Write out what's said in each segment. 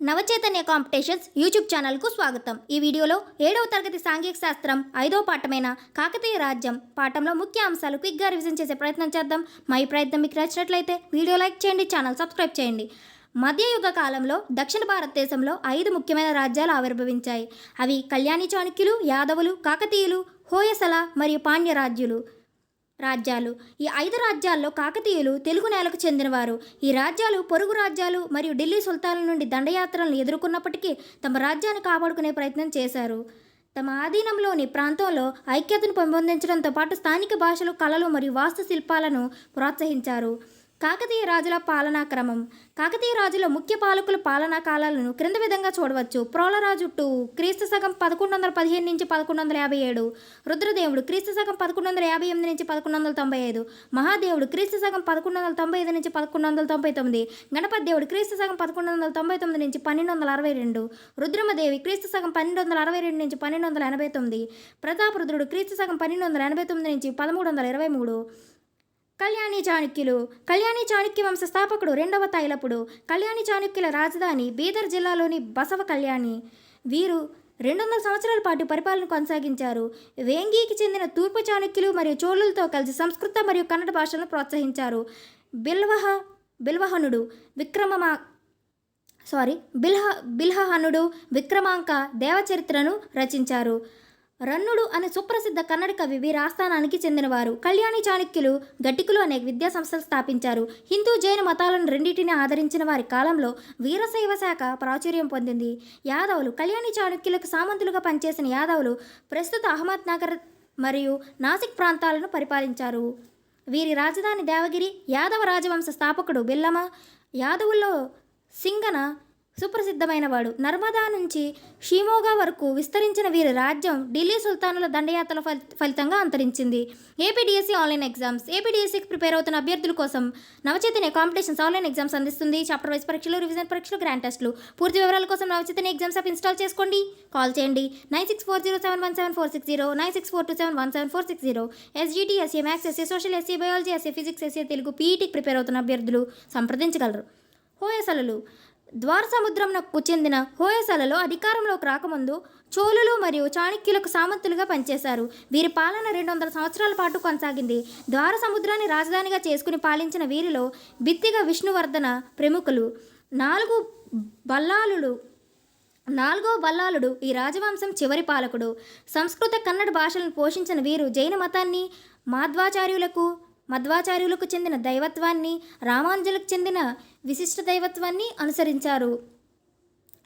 Navachaitanya competitions YouTube ఛానల్కు స్వాగతం. ఈ వీడియోలో ఏడవ తరగతి సాంఘిక శాస్త్రం ఐదవ పాఠమైన కాకతీయ రాజ్యం పాఠంలో ముఖ్య అంశాలు క్విక్గా రివిజన్ చేసే ప్రయత్నం చేద్దాం. మా ఈ ప్రయత్నం మీకు నచ్చినట్లయితే వీడియో లైక్ చేయండి ఛానల్ సబ్స్క్రైబ్ చేయండి. మధ్యయుగ కాలంలో దక్షిణ భారతదేశంలో ఐదు ముఖ్యమైన రాజ్యాలు ఆవిర్భవించాయి. అవి కళ్యాణి చాణక్యులు యాదవులు కాకతీయులు హోయసల మరియు పాండ్య రాజ్యాలు. ఈ ఐదు రాజ్యాల్లో కాకతీయులు తెలుగు నేలకు చెందినవారు. ఈ రాజ్యాలు పొరుగు రాజ్యాలు మరియు ఢిల్లీ సుల్తాన్ల నుండి దండయాత్రలను ఎదుర్కొన్నప్పటికీ తమ రాజ్యాన్ని కాపాడుకునే ప్రయత్నం చేశారు. తమ ఆధీనంలోని ప్రాంతంలో ఐక్యతను పెంపొందించడంతో పాటు స్థానిక భాషలు కళలు మరియు వాస్తుశిల్పాలను ప్రోత్సహించారు. కాకతీయ రాజుల పాలనా క్రమం. కాకతీయ రాజుల ముఖ్య పాలకుల పాలనా కాలాలను క్రింద విధంగా చూడవచ్చు. ప్రోలరాజు టూ క్రీస్తు సగం పదకొండు వందల పదిహేను నుంచి పదకొండు వందల యాభై ఏడు. రుద్రదేవుడు క్రీస్తు సగం పదకొండు వందల యాభై ఎనిమిది నుంచి పదకొండు వందల తొంభై ఐదు. మహాదేవుడు క్రీస్తు సగం పదకొండు వందల తొంభై ఐదు నుంచి పదకొండు వందల తొంభై తొమ్మిది. గణపతి దేవుడు క్రీస్తు సగం పదకొండు వందల తొంభై తొమ్మిది నుంచి పన్నెండు వందల అరవై రెండు. రుద్రమదేవి క్రీస్తు సగం పన్నెండు వందల అరవై రెండు నుంచి పన్నెండు వందల ఎనభై తొమ్మిది. ప్రతాపరుద్రుడు క్రీస్తు సగం పన్నెండు వందల ఎనభై తొమ్మిది నుంచి పదమూడు వందల ఇరవై మూడు. కళ్యాణి చాణక్యులు. కళ్యాణి చాణక్య వంశ స్థాపకుడు రెండవ తైలపుడు. కళ్యాణి చాణక్యుల రాజధాని బీదర్ జిల్లాలోని బసవ కళ్యాణి. వీరు రెండు వందల సంవత్సరాల పాటు పరిపాలన కొనసాగించారు. వేంగీకి చెందిన తూర్పు చాణక్యులు మరియు చోళులతో కలిసి సంస్కృత మరియు కన్నడ భాషలను ప్రోత్సహించారు. బిల్వహ బిల్వహనుడు విక్రమమా సారీ బిల్హ బిల్హహనుడు విక్రమాంక దేవచరిత్రను రచించారు. రన్నుడు అనే సుప్రసిద్ధ కన్నడ కవి వీరాస్థానానికి చెందినవారు. కళ్యాణి చాణక్యులు గట్టికులు అనే విద్యా సంస్థలు స్థాపించారు. హిందూ జైన మతాలను రెండింటిని ఆదరించిన వారి కాలంలో వీరశైవ శాఖ ప్రాచుర్యం పొందింది. యాదవులు కళ్యాణి చాణక్యులకు సామంతులుగా పనిచేసిన యాదవులు ప్రస్తుత అహ్మద్ నగర్ మరియు నాసిక్ ప్రాంతాలను పరిపాలించారు. వీరి రాజధాని దేవగిరి యాదవ రాజవంశ స్థాపకుడు బిల్లమ యాదవుల్లో సింగన సుప్రసిద్ధమైనవాడు. నర్మదా నుంచి షీమోగా వరకు విస్తరించిన వీరి రాజ్యం ఢిల్లీ సుల్తానుల దండయాత్రల ఫలి ఫలితంగా అంతరించింది. APDSC online exams. ఏపీడిఎస్సీకి ప్రిపేర్ అవుతున్న అభ్యర్థుల కోసం నవచేతన కాంపిటీషన్స్ ఆన్లైన్ ఎగ్జామ్స్ అందిస్తుంది. చాప్టర్ వైస్ పరీక్షలు రివిజన్ పరీక్షలు గ్రాండ్ టెస్టులు. పూర్తి వివరాల కోసం నవచేతన ఎగ్జామ్స్ యాప్ ఇన్స్టాల్ చేసుకోండి. కాల్ చేయండి. Nine six four zero seven one seven four six zero nine six four two seven one seven four six zero. SGT SA maths SA social SA biology SA physics SA Telugu పీఈటీకి prepare అవుతున్న అభ్యర్థులు సంప్రదించగలరు. హోయసలలు సముద్రంకు చెందిన హోయసలలో అధికారంలోకి రాకముందు చోళులు మరియు చాణక్యులకు సామంతులుగా పనిచేశారు. వీరి పాలన రెండు వందల సంవత్సరాల పాటు కొనసాగింది. ద్వార సముద్రాన్ని రాజధానిగా చేసుకుని పాలించిన వీరిలో బిత్తిగా విష్ణువర్ధన ప్రముఖులు నాలుగు బల్లాలుడు నాలుగో బల్లాలుడు ఈ రాజవంశం చివరి పాలకుడు. సంస్కృత కన్నడ భాషలను పోషించిన వీరు జైన మతాన్ని మాధ్వాచార్యులకు మధ్వాచార్యులకు చెందిన దైవత్వాన్ని రామానుజులకు చెందిన విశిష్ట దైవత్వాన్ని అనుసరించారు.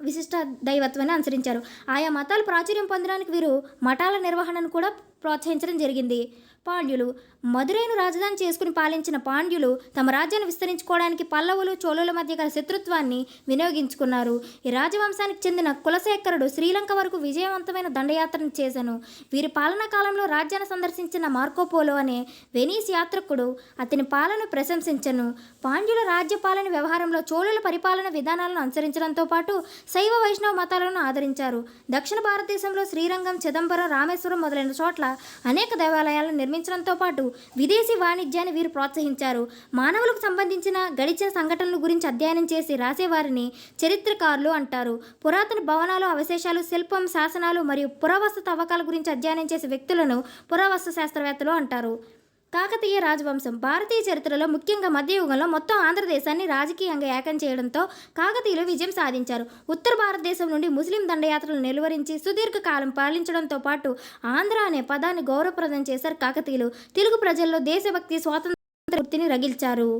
విశిష్ట దైవత్వాన్ని అనుసరించారు. ఆయా మతాలు ప్రాచుర్యం పొందడానికి వీరు మఠాల నిర్వహణను కూడా ప్రోత్సహించడం జరిగింది. పాండ్యులు మధురైను రాజధాని చేసుకుని పాలించిన పాండ్యులు తమ రాజ్యాన్ని విస్తరించుకోవడానికి పల్లవులు చోళుల మధ్య గల శత్రుత్వాన్ని వినియోగించుకున్నారు. ఈ రాజవంశానికి చెందిన కులశేఖరుడు శ్రీలంక వరకు విజయవంతమైన దండయాత్రను చేశాను. వీరి పాలనా కాలంలో రాజ్యాన్ని సందర్శించిన మార్కోపోలో అనే వెనీస్ యాత్రికుడు అతని పాలన ప్రశంసించను. పాండ్యుల రాజ్య పాలన వ్యవహారంలో చోళుల పరిపాలన విధానాలను అనుసరించడంతో పాటు శైవ వైష్ణవ మతాలను ఆదరించారు. దక్షిణ భారతదేశంలో శ్రీరంగం చిదంబరం రామేశ్వరం మొదలైన చోట్ల అనేక దేవాలయాలను నిర్మించడంతో పాటు విదేశీ వాణిజ్యాన్ని వీరు ప్రోత్సహించారు. మానవులకు సంబంధించిన గడిచిన సంఘటనల గురించి అధ్యయనం చేసి రాసేవారిని చరిత్రకారులు అంటారు. పురాతన భవనాలు అవశేషాలు శిల్పం శాసనాలు మరియు పురావస్తు తవ్వకాల గురించి అధ్యయనం చేసే వ్యక్తులను పురావస్తు శాస్త్రవేత్తలు అంటారు. కాకతీయ రాజవంశం భారతీయ చరిత్రలో ముఖ్యంగా మధ్యయుగంలో మొత్తం ఆంధ్రదేశాన్ని రాజకీయంగా ఏకం చేయడంతో కాకతీయులు విజయం సాధించారు. ఉత్తర భారతదేశం నుండి ముస్లిం దండయాత్రలు నిలువరించి సుదీర్ఘకాలం పాలించడంతో పాటు ఆంధ్ర అనే పదాన్ని గౌరవప్రదం చేశారు కాకతీయులు. తెలుగు ప్రజల్లో దేశభక్తి స్వాతంత్ర వృత్తిని రగిల్చారు.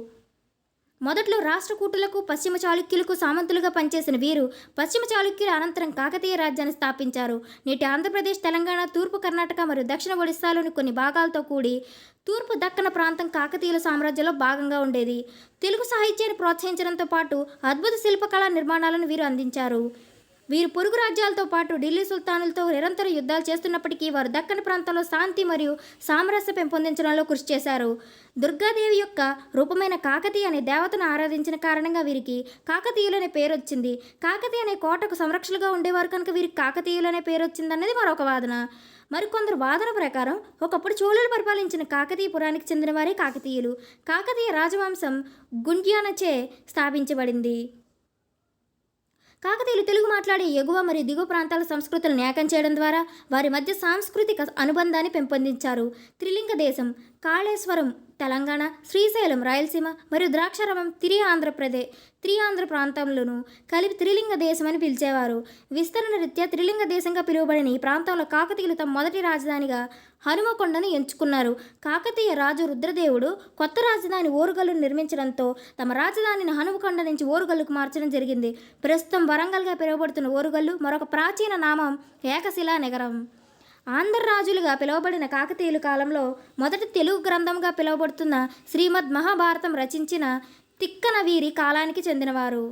మొదట్లో రాష్ట్రకూటులకు పశ్చిమ చాళుక్యులకు సామంతులుగా పనిచేసిన వీరు పశ్చిమ చాళుక్యుల అనంతరం కాకతీయ రాజ్యాన్ని స్థాపించారు. నేటి ఆంధ్రప్రదేశ్ తెలంగాణ తూర్పు కర్ణాటక మరియు దక్షిణ ఒడిశాలోని కొన్ని భాగాలతో కూడి తూర్పు దక్కన ప్రాంతం కాకతీయుల సామ్రాజ్యంలో భాగంగా ఉండేది. తెలుగు సాహిత్యాన్ని ప్రోత్సహించడంతో పాటు అద్భుత శిల్పకళా నిర్మాణాలను వీరు అందించారు. వీరు పొరుగు రాజ్యాలతో పాటు ఢిల్లీ సుల్తానులతో నిరంతర యుద్ధాలు చేస్తున్నప్పటికీ వారు దక్కన ప్రాంతంలో శాంతి మరియు సామరస్య పెంపొందించడంలో కృషి చేశారు. దుర్గాదేవి యొక్క రూపమైన కాకతీయ అనే దేవతను ఆరాధించిన కారణంగా వీరికి కాకతీయులు అనే పేరు వచ్చింది. కాకతీయ అనే కోటకు సంరక్షణగా ఉండేవారు కనుక వీరికి కాకతీయులు అనే పేరు వచ్చిందన్నది మరొక వాదన. మరికొందరు వాదన ప్రకారం ఒకప్పుడు చోళులు పరిపాలించిన కాకతీయ పురానికి చెందిన వారే కాకతీయులు. కాకతీయ రాజవంశం గుండ్యానచే స్థాపించబడింది. కాకతీయులు తెలుగు మాట్లాడే ఎగువ మరియు దిగువ ప్రాంతాల సంస్కృతులను ఏకం చేయడం ద్వారా వారి మధ్య సాంస్కృతిక అనుబంధాన్ని పెంపొందించారు. త్రిలింగ దేశం కాళేశ్వరం తెలంగాణ శ్రీశైలం రాయలసీమ మరియు ద్రాక్షారామం తిరి ఆంధ్రప్రదేశ్ త్రియాంధ్ర ఆంధ్ర ప్రాంతంలోను కలిపి త్రిలింగ దేశం అని పిలిచేవారు. విస్తరణ రీత్యా త్రిలింగ దేశంగా పిలువబడిన ఈ ప్రాంతంలో కాకతీయులు తమ మొదటి రాజధానిగా హనుమకొండను ఎంచుకున్నారు. కాకతీయ రాజు రుద్రదేవుడు కొత్త రాజధాని ఓరుగల్లును నిర్మించడంతో తమ రాజధానిని హనుమకొండ నుంచి ఓరుగల్లుకు మార్చడం జరిగింది. ప్రస్తుతం వరంగల్గా పిలువబడుతున్న ఓరుగల్లు మరొక ప్రాచీన నామం ఏకశిలా నగరం. ఆంధ్ర రాజులుగా పిలువబడిన కాకతీయుల కాలంలో మొదటి తెలుగు గ్రంథంగా పిలువబడుతున్న శ్రీమద్ మహాభారతం రచించిన తిక్కన వీరి కాలానికి చెందినవారు.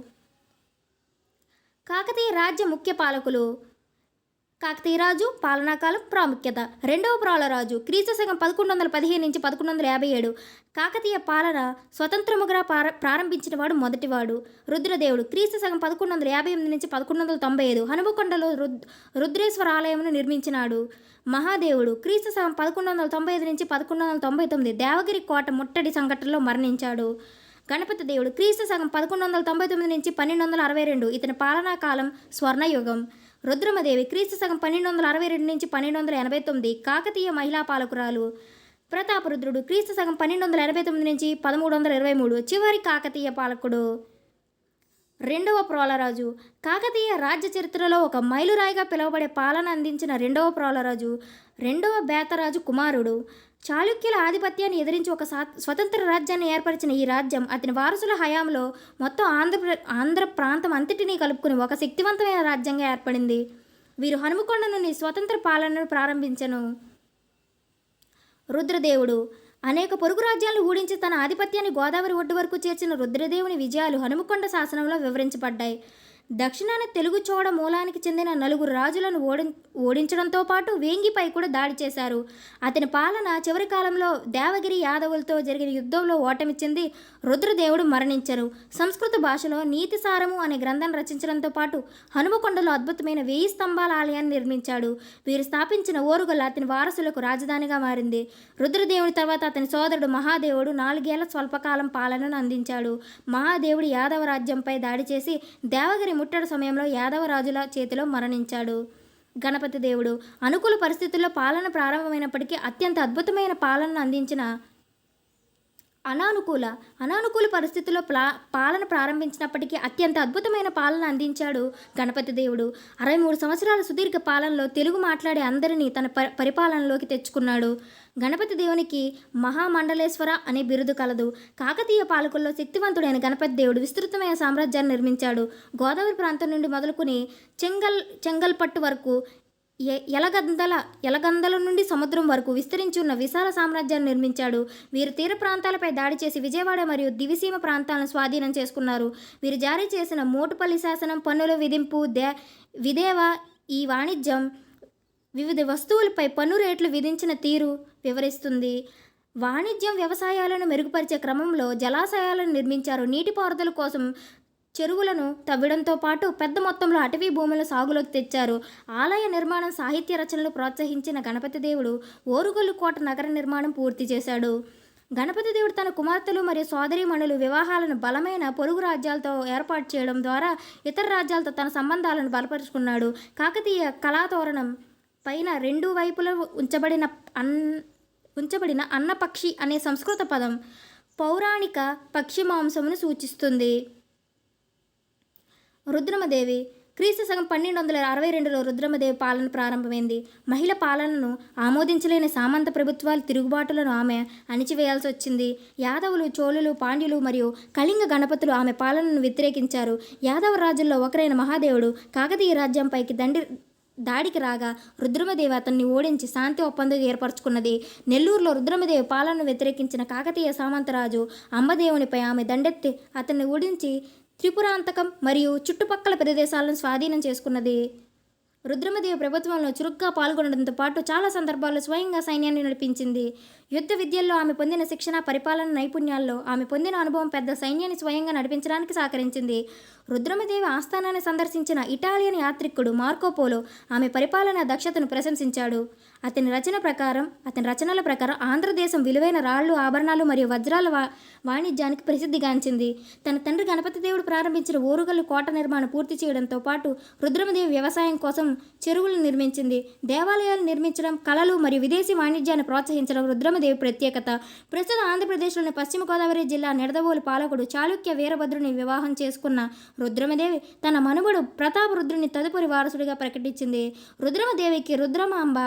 కాకతీయ రాజ్య ముఖ్య పాలకులు కాకతీయ రాజు పాలనాకాలం ప్రాముఖ్యత. రెండవ ప్రాలరాజు క్రీస్తు శకం పదకొండు వందల పదిహేను నుంచి పదకొండు వందల యాభై ఏడు కాకతీయ పాలన స్వతంత్రముగా ప్రార ప్రారంభించిన వాడు మొదటివాడు. రుద్రదేవుడు క్రీస్తు శకం పదకొండు వందల యాభై ఎనిమిది నుంచి పదకొండు వందల తొంభై ఐదు హనుమకొండలో రుద్ రుద్రేశ్వర ఆలయమును నిర్మించినాడు. మహాదేవుడు క్రీస్తు శకం పదకొండు వందల తొంభై ఐదు నుంచి పదకొండు వందల తొంభై తొమ్మిది దేవగిరి కోట ముట్టడి సంఘటనలో మరణించాడు. గణపతి దేవుడు క్రీస్తు సగం పదకొండు వందల తొంభై తొమ్మిది నుంచి పన్నెండు వందల అరవై రెండు. ఇతని పాలనా కాలం స్వర్ణయుగం. రుద్రమదేవి క్రీస్తు సగం పన్నెండు వందల అరవై రెండు నుంచి పన్నెండు వందల ఎనభై తొమ్మిది కాకతీయ మహిళా పాలకురాలు. ప్రతాపరుద్రుడు క్రీస్తు సగం పన్నెండు వందల ఎనభై తొమ్మిది నుంచి పదమూడు వందల ఇరవై మూడు. చివరి కాకతీయ పాలకుడు. రెండవ ప్రోలరాజు. కాకతీయ రాజ్య చరిత్రలో ఒక మైలురాయిగా పిలువబడే పాలన అందించిన రెండవ ప్రోలరాజు. రెండవ బేతరాజు కుమారుడు. చాళుక్యుల ఆధిపత్యాన్ని ఎదిరించి ఒక సా స్వతంత్ర రాజ్యాన్ని ఏర్పరిచిన ఈ రాజ్యం అతని వారసుల హయాంలో మొత్తం ఆంధ్ర ఆంధ్ర ప్రాంతం అంతటినీ కలుపుకుని ఒక శక్తివంతమైన రాజ్యంగా ఏర్పడింది. వీరు హనుమకొండ నుండి స్వతంత్ర పాలనను ప్రారంభించను. రుద్రదేవుడు. అనేక పొరుగు రాజ్యాలను ఊడించి తన ఆధిపత్యాన్ని గోదావరి ఒడ్డు వరకు చేర్చిన రుద్రదేవుని విజయాలు హనుమకొండ శాసనంలో వివరించబడ్డాయి. దక్షిణాన తెలుగు చోడ మూలానికి చెందిన నలుగురు రాజులను ఓడి ఓడించడంతో పాటు వేంగిపై కూడా దాడి చేశారు. అతని పాలన చివరి కాలంలో దేవగిరి యాదవులతో జరిగిన యుద్ధంలో ఓటమి చెంది రుద్రదేవుడు మరణించారు. సంస్కృత భాషలో నీతి సారము అనే గ్రంథం రచించడంతో పాటు హనుమకొండలో అద్భుతమైన వేయి స్తంభాల ఆలయాన్ని నిర్మించాడు. వీరు స్థాపించిన ఓరుగల అతని వారసులకు రాజధానిగా మారింది. రుద్రదేవుడి తర్వాత అతని సోదరుడు మహాదేవుడు నాలుగేళ్ళ స్వల్పకాలం పాలనను అందించాడు. మహాదేవుడు యాదవ రాజ్యంపై దాడి చేసి దేవగిరి ముట్టడి సమయంలో యాదవ రాజుల చేతిలో మరణించాడు. గణపతి దేవుడు అనుకూల పరిస్థితుల్లో పాలన ప్రారంభమైనప్పటికీ అత్యంత అద్భుతమైన పాలనను అందించిన అనానుకూల అనానుకూల పరిస్థితుల్లో ప్లా పాలన ప్రారంభించినప్పటికీ అత్యంత అద్భుతమైన పాలన అందించాడు గణపతి దేవుడు. అరవై మూడు సంవత్సరాల సుదీర్ఘ పాలనలో తెలుగు మాట్లాడే అందరినీ తన ప పరిపాలనలోకి తెచ్చుకున్నాడు. గణపతి దేవునికి మహామండలేశ్వర అనే బిరుదు కలదు. కాకతీయ పాలకుల్లో శక్తివంతుడైన గణపతి దేవుడు విస్తృతమైన సామ్రాజ్యాన్ని నిర్మించాడు. గోదావరి ప్రాంతం నుండి మొదలుకొని చెంగల్ చెంగల్పట్టు వరకు ఎలగందల ఎలగందల నుండి సముద్రం వరకు విస్తరించి ఉన్న విశాల సామ్రాజ్యాన్ని నిర్మించాడు. వీరు తీర ప్రాంతాలపై దాడి చేసి విజయవాడ మరియు దివిసీమ ప్రాంతాలను స్వాధీనం చేసుకున్నారు. వీరు జారీ చేసిన మోటుపల్లి శాసనం పన్నుల విధింపు దే విదేవ ఈ వాణిజ్యం వివిధ వస్తువులపై పన్ను రేట్లు విధించిన తీరు వివరిస్తుంది. వాణిజ్యం వ్యవసాయాలను మెరుగుపరిచే క్రమంలో జలాశయాలను నిర్మించారు. నీటిపారుదల కోసం చెరువులను తవ్వడంతో పాటు పెద్ద మొత్తంలో అటవీ భూముల సాగులోకి తెచ్చారు. ఆలయ నిర్మాణం సాహిత్య రచనలు ప్రోత్సహించిన గణపతి దేవుడు ఓరుగల్లు కోట నగర నిర్మాణం పూర్తి చేశాడు. గణపతి దేవుడు తన కుమార్తెలు మరియు సోదరీమణులు వివాహాలను బలమైన పొరుగు రాజ్యాలతో ఏర్పాటు చేయడం ద్వారా ఇతర రాజ్యాలతో తన సంబంధాలను బలపరుచుకున్నాడు. కాకతీయ కళాతోరణం పైన రెండు వైపులా ఉంచబడిన అన్ ఉంచబడిన అన్నపక్షి అనే సంస్కృత పదం పౌరాణిక పక్షి మాంసమును సూచిస్తుంది. రుద్రమదేవి. క్రీస్తు సగం పన్నెండు వందల అరవై రెండులో రుద్రమదేవి పాలన ప్రారంభమైంది. మహిళ పాలనను ఆమోదించలేని సామంత ప్రభుత్వాలు తిరుగుబాటులను ఆమె అణిచివేయాల్సి వచ్చింది. యాదవులు చోళులు పాండ్యులు మరియు కళింగ గణపతులు ఆమె పాలనను వ్యతిరేకించారు. యాదవ రాజుల్లో ఒకరైన మహాదేవుడు కాకతీయ రాజ్యంపైకి దండి దాడికి రాగా రుద్రమదేవి అతన్ని ఓడించి శాంతి ఒప్పందం ఏర్పరచుకున్నది. నెల్లూరులో రుద్రమదేవి పాలనను వ్యతిరేకించిన కాకతీయ సామంతరాజు అంబదేవునిపై ఆమె దండెత్తి అతన్ని ఓడించి త్రిపురాంతకం మరియు చుట్టుపక్కల ప్రదేశాలను స్వాధీనం చేసుకున్నది. రుద్రమదేవి ప్రభుత్వంలో చురుగ్గా పాల్గొనడంతో పాటు చాలా సందర్భాల్లో స్వయంగా సైన్యాన్ని నడిపించింది. యుద్ధ విద్యల్లో ఆమె పొందిన శిక్షణ పరిపాలన నైపుణ్యాల్లో ఆమె పొందిన అనుభవం పెద్ద సైన్యాన్ని స్వయంగా నడిపించడానికి సహకరించింది. రుద్రమదేవి ఆస్థానాన్ని సందర్శించిన ఇటాలియన్ యాత్రికుడు మార్కోపోలో ఆమె పరిపాలనా దక్షతను ప్రశంసించాడు. అతని రచన ప్రకారం అతని రచనల ప్రకారం ఆంధ్రదేశం విలువైన రాళ్ళు ఆభరణాలు మరియు వజ్రాల వా వాణిజ్యానికి ప్రసిద్ధిగాంచింది తన తండ్రి గణపతి దేవుడు ప్రారంభించిన ఓరుగల్లు కోట నిర్మాణం పూర్తి చేయడంతో పాటు రుద్రమదేవి వ్యవసాయం కోసం చెరువులు నిర్మించింది. దేవాలయాలు నిర్మించడం కళలు మరియు విదేశీ వాణిజ్యాన్ని ప్రోత్సహించడం రుద్రమదేవి ప్రత్యేకత. ప్రస్తుతం ఆంధ్రప్రదేశ్లోని పశ్చిమ గోదావరి జిల్లా నిడదవోలు పాలకుడు చాళుక్య వీరభద్రుని వివాహం చేసుకున్న రుద్రమదేవి తన మనుమడు ప్రతాప రుద్రుని తదుపరి వారసుడిగా ప్రకటించింది. రుద్రమదేవికి రుద్రమాంబ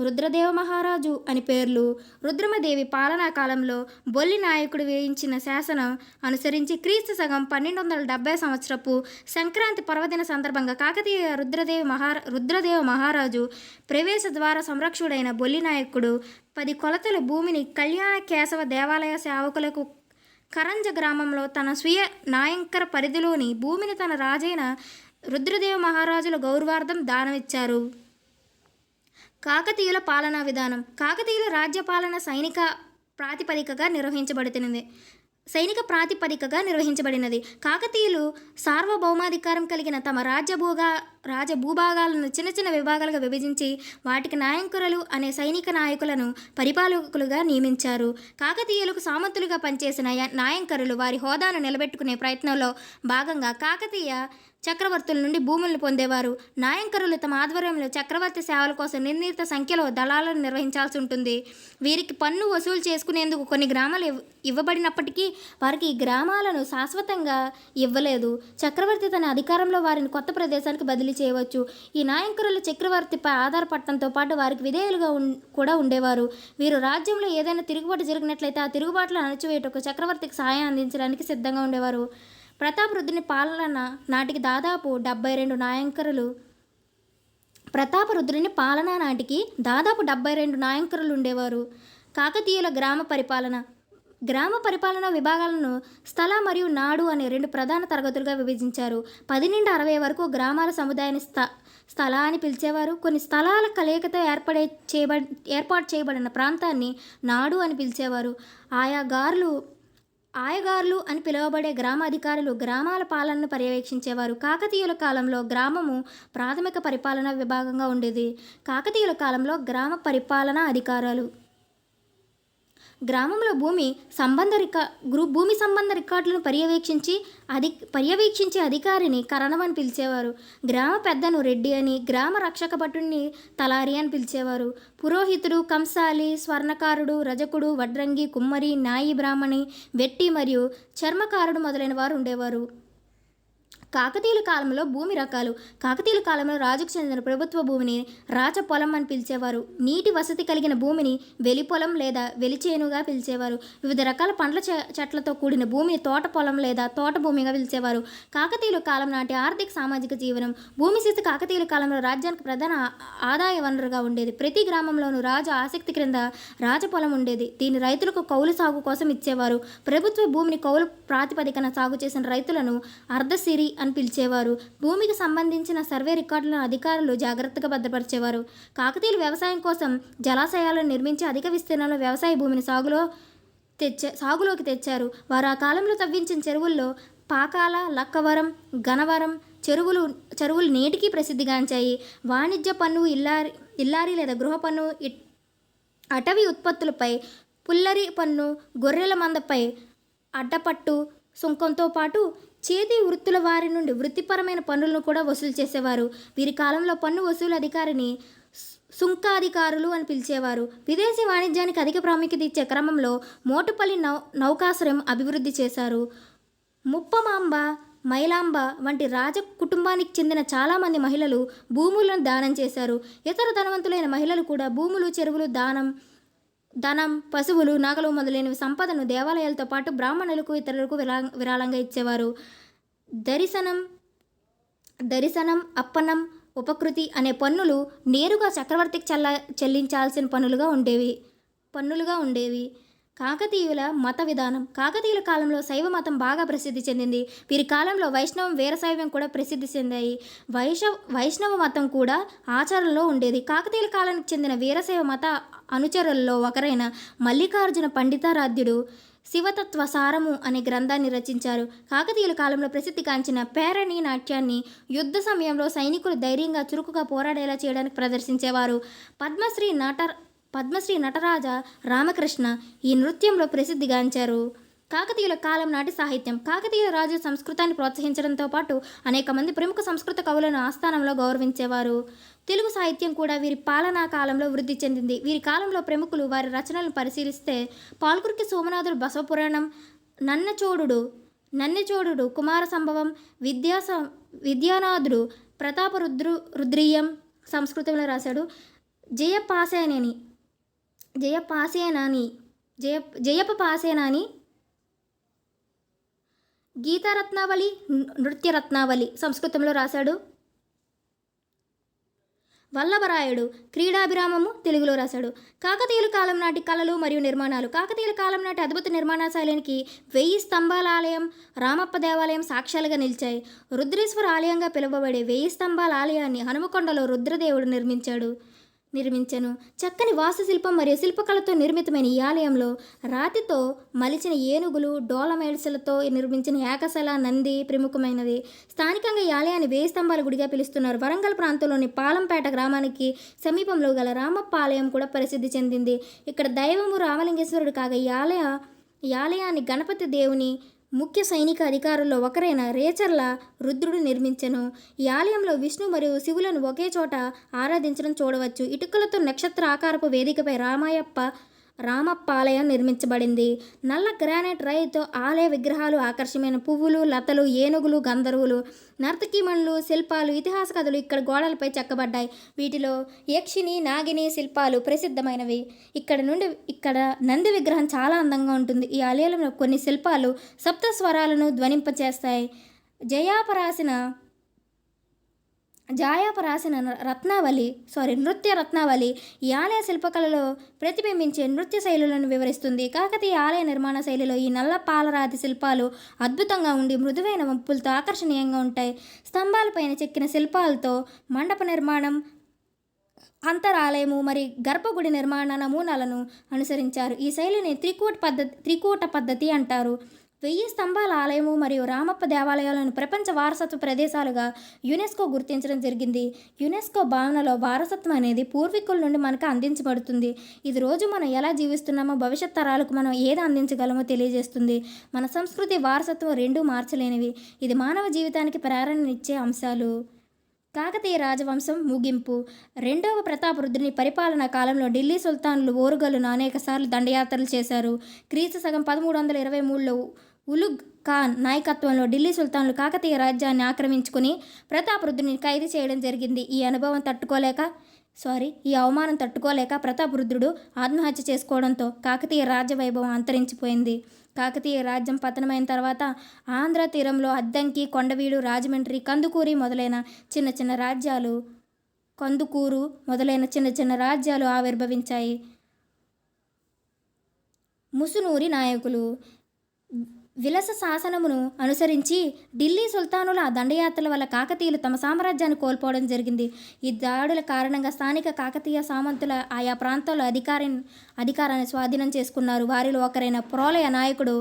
రుద్రదేవ మహారాజు అని పేర్లు. రుద్రమదేవి పాలనా కాలంలో బొల్లి నాయకుడు వేయించిన శాసనం అనుసరించి క్రీస్తు సగం పన్నెండు వందల డెబ్బై సంవత్సరపు సంక్రాంతి పర్వదిన సందర్భంగా కాకతీయ రుద్రదేవి మహా రుద్రదేవ మహారాజు ప్రవేశ ద్వార సంరక్షకుడైన బొల్లి నాయకుడు పది కొలతల భూమిని కళ్యాణ కేశవ దేవాలయ సేవకులకు కరంజ గ్రామంలో తన స్వీయ నాయంకర పరిధిలోని భూమిని తన రాజైన రుద్రదేవ మహారాజుల గౌరవార్థం దానమిచ్చారు. కాకతీయుల పాలనా విధానం. కాకతీయుల రాజ్యపాలన సైనిక ప్రాతిపదికగా నిర్వహించబడుతున్నది. సైనిక ప్రాతిపదికగా నిర్వహించబడినది. కాకతీయులు సార్వభౌమాధికారం కలిగిన తమ రాజ్య భూగా రాజ భూభాగాలను చిన్న చిన్న విభాగాలుగా విభజించి వాటికి నాయంకురులు అనే సైనిక నాయకులను పరిపాలకులుగా నియమించారు. కాకతీయులకు సామంతులుగా పనిచేసిన య- నాయంకరులు వారి హోదాను నిలబెట్టుకునే ప్రయత్నంలో భాగంగా కాకతీయ చక్రవర్తుల నుండి భూములను పొందేవారు. నాయంకరులు తమ ఆధ్వర్యంలో చక్రవర్తి సేవల కోసం నిర్ణీత సంఖ్యలో దళాలను నిర్వహించాల్సి ఉంటుంది. వీరికి పన్ను వసూలు చేసుకునేందుకు కొన్ని గ్రామాలు ఇవ్వబడినప్పటికీ వారికి ఈ గ్రామాలను శాశ్వతంగా ఇవ్వలేదు. చక్రవర్తి తన అధికారంలో వారిని కొత్త ప్రదేశానికి బదిలీ చేయవచ్చు. ఈ నాయంకరులు చక్రవర్తిపై ఆధారపడటంతో పాటు వారికి విధేయులుగా కూడా ఉండేవారు. వీరు రాజ్యంలో ఏదైనా తిరుగుబాటు జరిగినట్లయితే ఆ తిరుగుబాటులో అణచివేయటకు చక్రవర్తికి సహాయం అందించడానికి సిద్ధంగా ఉండేవారు. ప్రతాప్ రుద్రుని పాలన నాటికి దాదాపు డెబ్బై రెండు నాయంకరులు ప్రతాపరుద్రుని పాలన నాటికి దాదాపు డెబ్బై రెండు నాయంకరులు ఉండేవారు. కాకతీయుల గ్రామ పరిపాలన గ్రామ పరిపాలన విభాగాలను స్థల మరియు నాడు అనే రెండు ప్రధాన తరగతులుగా విభజించారు. పది నుండి అరవై వరకు గ్రామాల సముదాయాన్ని స్థ స్థల అని పిలిచేవారు. కొన్ని స్థలాల కలయికతో ఏర్పడే చేయబడి ఏర్పాటు చేయబడిన ప్రాంతాన్ని నాడు అని పిలిచేవారు. ఆయా గారులు ఆయగారులు అని పిలువబడే గ్రామ అధికారులు గ్రామాల పాలనను పర్యవేక్షించేవారు. కాకతీయుల కాలంలో గ్రామము ప్రాథమిక పరిపాలనా విభాగంగా ఉండేది. కాకతీయుల కాలంలో గ్రామ పరిపాలనా అధికారాలు గ్రామంలో భూమి సంబంధ రికా గ్రూ భూమి సంబంధ రికార్డులను పర్యవేక్షించి అధి పర్యవేక్షించే అధికారిని కరణం అని పిలిచేవారు. గ్రామ పెద్దను రెడ్డి అని గ్రామ రక్షక భటుడిని తలారి అని పిలిచేవారు. పురోహితుడు కంసాలి స్వర్ణకారుడు రజకుడు వడ్రంగి కుమ్మరి నాయి బ్రాహ్మణి వెట్టి మరియు చర్మకారుడు మొదలైన వారు ఉండేవారు. కాకతీయుల కాలంలో భూమి రకాలు కాకతీయుల కాలంలో రాజుకు చెందిన ప్రభుత్వ భూమిని రాజ పొలం అని పిలిచేవారు. నీటి వసతి కలిగిన భూమిని వెలి పొలం లేదా వెలిచేనుగా పిలిచేవారు. వివిధ రకాల పండ్ల చె- చెట్లతో కూడిన భూమిని తోట పొలం లేదా తోట భూమిగా పిలిచేవారు. కాకతీయుల కాలం నాటి ఆర్థిక సామాజిక జీవనం భూమి స్థితి కాకతీయుల కాలంలో రాజ్యానికి ప్రధాన ఆదాయ వనరుగా ఉండేది. ప్రతి గ్రామంలోనూ రాజు ఆసక్తి క్రింద రాజపొలం ఉండేది. దీని రైతులకు కౌలు సాగు కోసం ఇచ్చేవారు. ప్రభుత్వ భూమిని కౌలు ప్రాతిపదికన సాగు చేసిన రైతులను అర్ధసిరి అని పిలిచేవారు. భూమికి సంబంధించిన సర్వే రికార్డులను అధికారులు జాగ్రత్తగా భద్రపరిచేవారు. కాకతీయులు వ్యవసాయం కోసం జలాశయాలను నిర్మించి అధిక విస్తీర్ణంలో వ్యవసాయ భూమిని సాగులో తెచ్చే సాగులోకి తెచ్చారు. వారు ఆ కాలంలో తవ్వించిన చెరువుల్లో పాకాల లక్కవరం ఘనవరం చెరువులు చెరువులు నేటికి ప్రసిద్ధిగాంచాయి. వాణిజ్య పన్ను ఇల్లారి ఇల్లారి లేదా గృహ పన్ను అటవీ ఉత్పత్తులపై పుల్లరి పన్ను గొర్రెల మందపై అడ్డపట్టు సుంకంతో పాటు చేతి వృత్తుల వారి నుండి వృత్తిపరమైన పన్నులను కూడా వసూలు చేసేవారు. వీరి కాలంలో పన్ను వసూలు అధికారిని సుంకాధికారులు అని పిలిచేవారు. విదేశీ వాణిజ్యానికి అధిక ప్రాముఖ్యత ఇచ్చే క్రమంలో మోటుపల్లి నౌ నౌకాశ్రయం అభివృద్ధి చేశారు. ముప్పమాంబ మైలాంబ వంటి రాజ కుటుంబానికి చెందిన చాలామంది మహిళలు భూములను దానం చేశారు. ఇతర ధనవంతులైన మహిళలు కూడా భూములు చెరువులు దానం ధనం పశువులు నగలు మొదలైనవి సంపదను దేవాలయాలతో పాటు బ్రాహ్మణులకు ఇతరులకు విరా విరాళంగా ఇచ్చేవారు. దర్శనం దర్శనం అప్పనం ఉపకృతి అనే పన్నులు నేరుగా చక్రవర్తికి చెల్ల చెల్లించాల్సిన పన్నులుగా ఉండేవి పన్నులుగా ఉండేవి. కాకతీయుల మత విధానం కాకతీయుల కాలంలో శైవ మతం బాగా ప్రసిద్ధి చెందింది. వీరి కాలంలో వైష్ణవం వీరశైవం కూడా ప్రసిద్ధి చెందాయి. వైష వైష్ణవ మతం కూడా ఆచారంలో ఉండేది. కాకతీయుల కాలానికి చెందిన వీరశైవ మత అనుచరులలో ఒకరైన మల్లికార్జున పండితారాధ్యుడు శివతత్వ సారము అనే గ్రంథాన్ని రచించారు. కాకతీయుల కాలంలో ప్రసిద్ధిగాంచిన పేరణి నాట్యాన్ని యుద్ధ సమయంలో సైనికులు ధైర్యంగా చురుకుగా పోరాడేలా చేయడానికి ప్రదర్శించేవారు. పద్మశ్రీ నట పద్మశ్రీ నటరాజ రామకృష్ణ ఈ నృత్యంలో ప్రసిద్ధిగాంచారు కాకతీయుల కాలం నాటి సాహిత్యం. కాకతీయుల రాజు సంస్కృతాన్ని ప్రోత్సహించడంతో పాటు అనేక మంది ప్రముఖ సంస్కృత కవులను ఆస్థానంలో గౌరవించేవారు. తెలుగు సాహిత్యం కూడా వీరి పాలనా కాలంలో వృద్ధి చెందింది. వీరి కాలంలో ప్రముఖులు వారి రచనలను పరిశీలిస్తే పాల్కురికి సోమనాథుడు బసవపురాణం నన్నచోడుడు నన్నచోడు కుమార సంభవం విద్యాస విద్యానాథుడు ప్రతాపరుద్రు రుద్రీయం సంస్కృతంలో రాశాడు. జయపాసేనని జయపాసేనాని జయ జయప పాసేనాని గీతారత్నావళి నృత్య రత్నావళి సంస్కృతంలో రాశాడు. వల్లభరాయుడు క్రీడాభిరామము తెలుగులో రాశాడు. కాకతీయుల కాలం నాటి కళలు మరియు నిర్మాణాలు. కాకతీయుల కాలం నాటి అద్భుత నిర్మాణ శైలికి వెయ్యి స్తంభాల ఆలయం రామప్ప దేవాలయం సాక్ష్యాలుగా నిలిచాయి. రుద్రేశ్వర ఆలయంగా పిలువబడే వెయ్యి స్తంభాల ఆలయాన్ని హనుమకొండలో రుద్రదేవుడు నిర్మించాడు. నిర్మించను. చక్కని వాస్తుశిల్పం మరియు శిల్పకళతో నిర్మితమైన ఈ ఆలయంలో రాతితో మలిచిన ఏనుగులు డోలమైడ్స్లతో నిర్మించిన ఏకశల నంది ప్రముఖమైనది స్థానికంగా ఈ ఆలయాన్ని వేయి స్తంభాల గుడిగా పిలుస్తున్నారు. వరంగల్ ప్రాంతంలోని పాలంపేట గ్రామానికి సమీపంలో గల రామప్ప ఆలయం కూడా ప్రసిద్ధి చెందింది. ఇక్కడ దైవము రామలింగేశ్వరుడు కాగా ఈ ఆలయ ఈ ఆలయాన్ని గణపతి దేవుని ముఖ్య సైనిక అధికారుల్లో ఒకరైన రేచర్ల రుద్రుడు నిర్మించెను. ఈ ఆలయంలో విష్ణు మరియు శివులను ఒకే చోట ఆరాధించడం చూడవచ్చు. ఇటుకలతో నక్షత్ర ఆకారపు వేదికపై రామాయప్ప రామప్ప ఆలయం నిర్మించబడింది. నల్ల గ్రానైట్ రాయితో ఆలయ విగ్రహాలు ఆకర్షమైన పువ్వులు లతలు ఏనుగులు గంధర్వులు నర్తకీమణులు శిల్పాలు ఇతిహాస కథలు ఇక్కడ గోడలపై చెక్కబడ్డాయి. వీటిలో యక్షిని నాగిని శిల్పాలు ప్రసిద్ధమైనవి. ఇక్కడ నుండి ఇక్కడ నంది విగ్రహం చాలా అందంగా ఉంటుంది. ఈ ఆలయంలో కొన్ని శిల్పాలు సప్త స్వరాలను ధ్వనింపచేస్తాయి. జయాపరాసిన జాయాప రాసిన రత్నావళి సారీ నృత్య రత్నావళి ఈ ఆలయ శిల్పకళలో ప్రతిబింబించే నృత్య శైలులను వివరిస్తుంది. కాకతీయ ఆలయ నిర్మాణ శైలిలో ఈ నల్ల పాలరాతి శిల్పాలు అద్భుతంగా ఉండి మృదువైన వంపులతో ఆకర్షణీయంగా ఉంటాయి. స్తంభాలపైన చెక్కిన శిల్పాలతో మండప నిర్మాణం అంతరాలయము మరి గర్భగుడి నిర్మాణ నమూనాలను అనుసరించారు. ఈ శైలిని త్రికూట పద్ధతి త్రికూట పద్ధతి అంటారు. వెయ్యి స్తంభాల ఆలయము మరియు రామప్ప దేవాలయాలను ప్రపంచ వారసత్వ ప్రదేశాలుగా యునెస్కో గుర్తించడం జరిగింది. యునెస్కో భావనలో వారసత్వం అనేది పూర్వీకుల నుండి మనకు అందించబడుతుంది. ఇది రోజు మనం ఎలా జీవిస్తున్నామో భవిష్యత్ తరాలకు మనం ఏది అందించగలమో తెలియజేస్తుంది. మన సంస్కృతి వారసత్వం రెండూ మార్చలేనివి. ఇది మానవ జీవితానికి ప్రేరణనిచ్చే అంశాలు. కాకతీయ రాజవంశం ముగింపు. రెండవ ప్రతాపరుద్రుని పరిపాలనా కాలంలో ఢిల్లీ సుల్తాన్లు ఓరుగలును అనేకసార్లు దండయాత్రలు చేశారు. క్రీస్తు సగం పదమూడు వందల ఇరవై మూడులో ఉలుగ్ ఖాన్ నాయకత్వంలో ఢిల్లీ సుల్తాన్లు కాకతీయ రాజ్యాన్ని ఆక్రమించుకుని ప్రతాపరుద్రుని ఖైదు చేయడం జరిగింది. ఈ అనుభవం తట్టుకోలేక సారీ ఈ అవమానం తట్టుకోలేక ప్రతాపరుద్రుడు ఆత్మహత్య చేసుకోవడంతో కాకతీయ రాజ్య వైభవం అంతరించిపోయింది. కాకతీయ రాజ్యం పతనమైన తర్వాత ఆంధ్ర తీరంలో అద్దంకి కొండవీడు రాజమండ్రి కందుకూరి మొదలైన చిన్న చిన్న రాజ్యాలు కందుకూరు మొదలైన చిన్న చిన్న రాజ్యాలు ఆవిర్భవించాయి. ముసునూరి నాయకులు విలస శాసనమును అనుసరించి ఢిల్లీ సుల్తానుల దండయాత్రల వల్ల కాకతీయులు తమ సామ్రాజ్యాన్ని కోల్పోవడం జరిగింది. ఈ దాడుల కారణంగా స్థానిక కాకతీయ సామంతుల ఆయా ప్రాంతాల్లో అధికారి అధికారాన్ని స్వాధీనం చేసుకున్నారు. వారిలో ఒకరైన ప్రోలయ నాయకుడు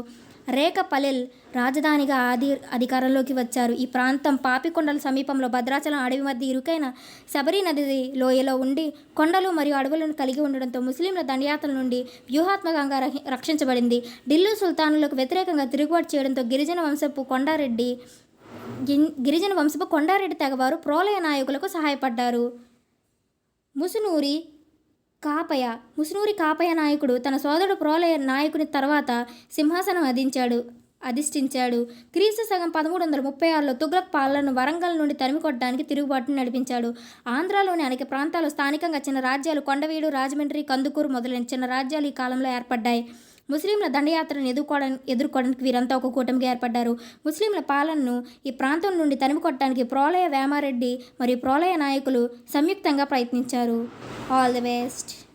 రేఖ పలెల్ రాజధానిగా ఆది అధికారంలోకి వచ్చారు. ఈ ప్రాంతం పాపికొండల సమీపంలో భద్రాచలం అడవి మధ్య ఇరుకైన శబరి నది లోయలో ఉండి కొండలు మరియు అడవులను కలిగి ఉండడంతో ముస్లింల దండయాత్రల నుండి వ్యూహాత్మకంగా రక్షించబడింది. ఢిల్లీ సుల్తానులకు వ్యతిరేకంగా తిరుగుబాటు చేయడంతో గిరిజన వంశపు కొండారెడ్డి గిరిజన వంశపు కొండారెడ్డి తెగవారు ప్రోలయ నాయకులకు సహాయపడ్డారు. ముసునూరి కాపయ ముసునూరి కాపయ నాయకుడు తన సోదరుడు ప్రోలయ నాయకుని తర్వాత సింహాసనం అధించాడు అధిష్ఠించాడు. క్రీస్తు సగం పదమూడు వందల ముప్పై ఆరులో తుగ్లక్ పాలనను వరంగల్ నుండి తరిమికొట్టడానికి తిరుగుబాటును నడిపించాడు. ఆంధ్రాలోని అనేక ప్రాంతాలు స్థానికంగా చిన్న రాజ్యాలు కొండవీడు రాజమండ్రి కందుకూరు మొదలైన చిన్న రాజ్యాలు ఈ కాలంలో ఏర్పడ్డాయి. ముస్లింల దండయాత్రను ఎదుర్కోవడానికి ఎదుర్కోవడానికి వీరంతా ఒక కూటమిగా ఏర్పడ్డారు. ముస్లింల పాలనను ఈ ప్రాంతం నుండి తరిమికొట్టడానికి ప్రోలయ వేమారెడ్డి మరియు ప్రోలయ నాయకులు సంయుక్తంగా ప్రయత్నించారు. All the best.